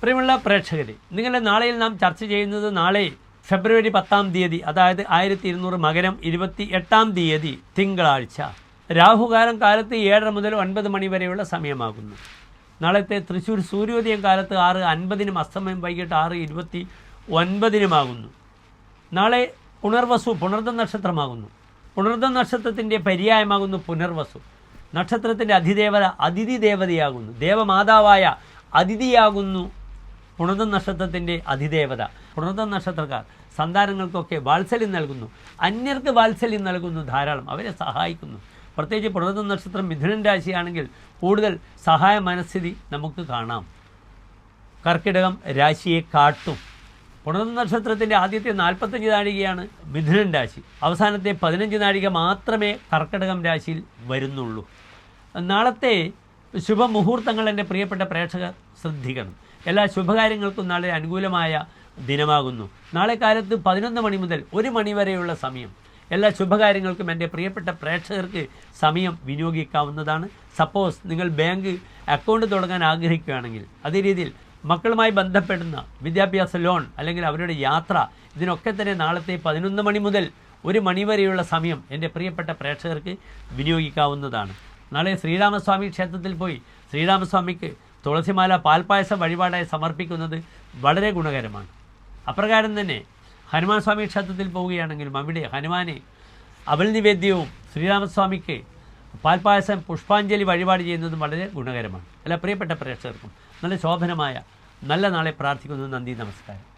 പ്രിയമുള്ള പ്രേക്ഷകരെ നിങ്ങളുടെ നാളെയിൽ നാം ചർച്ച ചെയ്യുന്നത് നാളെ ഫെബ്രുവരി പത്താം തീയതി അതായത് ആയിരത്തി ഇരുന്നൂറ് മകരം ഇരുപത്തി എട്ടാം തീയതി തിങ്കളാഴ്ച. രാഹുകാലം കാലത്ത് ഏഴര മുതൽ ഒൻപത് മണി വരെയുള്ള സമയമാകുന്നു. നാളത്തെ തൃശ്ശൂർ സൂര്യോദയം കാലത്ത് ആറ് അൻപതിനും അസ്തമയം വൈകിട്ട് ആറ് ഇരുപത്തി ഒൻപതിനുമാകുന്നു നാളെ പുനർവസു പുണർദ നക്ഷത്രമാകുന്നു. പുണർദ നക്ഷത്രത്തിന്റെ പര്യായമാകുന്നു പുനർവസു. നക്ഷത്രത്തിന്റെ അതിദേവത അതിഥി ദേവതയാകുന്നു. ദേവമാതാവായ അതിഥിയാകുന്നു പുണർദ നക്ഷത്രത്തിന്റെ അതിദേവത. പുണത നക്ഷത്രക്കാർ സന്താനങ്ങൾക്കൊക്കെ വാത്സല്യം നൽകുന്നു. അന്യർക്ക് വാത്സല്യം നൽകുന്നു ധാരാളം. അവരെ സഹായിക്കുന്നു. പ്രത്യേകിച്ച് പുണത നക്ഷത്രം മിഥുനൻ രാശിയാണെങ്കിൽ കൂടുതൽ സഹായ മനസ്ഥിതി നമുക്ക് കാണാം. കർക്കിടകം രാശിയെ കാട്ടും. പുണർന്ന നക്ഷത്രത്തിന്റെ ആദ്യത്തെ നാൽപ്പത്തഞ്ച് നാഴികയാണ് മിഥുനൻ രാശി. അവസാനത്തെ പതിനഞ്ച് നാഴിക മാത്രമേ കർക്കിടകം രാശിയിൽ വരുന്നുള്ളൂ. നാളത്തെ ശുഭമുഹൂർത്തങ്ങൾ എന്റെ പ്രിയപ്പെട്ട പ്രേക്ഷകർ ശ്രദ്ധിക്കണം. എല്ലാ ശുഭകാര്യങ്ങൾക്കും നാളെ അനുകൂലമായ ദിനമാകുന്നു. നാളെ കാലത്ത് പതിനൊന്ന് മണി മുതൽ ഒരു മണി വരെയുള്ള സമയം. എല്ലാ ശുഭകാര്യങ്ങൾക്കും എന്റെ പ്രിയപ്പെട്ട പ്രേക്ഷകർക്ക് സമയം വിനിയോഗിക്കാവുന്നതാണ്. സപ്പോസ് നിങ്ങൾ ബാങ്ക് അക്കൗണ്ട് തുടങ്ങാൻ ആഗ്രഹിക്കുകയാണെങ്കിൽ അതേ രീതിയിൽ മക്കളുമായി ബന്ധപ്പെടുന്ന വിദ്യാഭ്യാസ ലോൺ അല്ലെങ്കിൽ അവരുടെ യാത്ര ഇതിനൊക്കെ തന്നെ നാളത്തെ പതിനൊന്ന് മണി മുതൽ ഒരു മണി വരെയുള്ള സമയം എന്റെ പ്രിയപ്പെട്ട പ്രേക്ഷകർക്ക് വിനിയോഗിക്കാവുന്നതാണ്. നാളെ ശ്രീരാമസ്വാമി ക്ഷേത്രത്തിൽ പോയി ശ്രീരാമസ്വാമിക്ക് തുളസിമാല പാൽപ്പായസം വഴിപാടായി സമർപ്പിക്കുന്നത് വളരെ ഗുണകരമാണ്. അപ്രകാരം തന്നെ ഹനുമാൻ സ്വാമി ക്ഷേത്രത്തിൽ പോവുകയാണെങ്കിലും അവിടെ ഹനുമാനെ അവൽ നിവേദ്യവും ശ്രീരാമസ്വാമിക്ക് പാൽപ്പായസം പുഷ്പാഞ്ജലി വഴിപാട് ചെയ്യുന്നതും വളരെ ഗുണകരമാണ്. അല്ല പ്രിയപ്പെട്ട പ്രേക്ഷകർക്കും നല്ല ശോഭനമായ നല്ല നാളെ പ്രാർത്ഥിക്കുന്നു. നന്ദി നമസ്കാരം.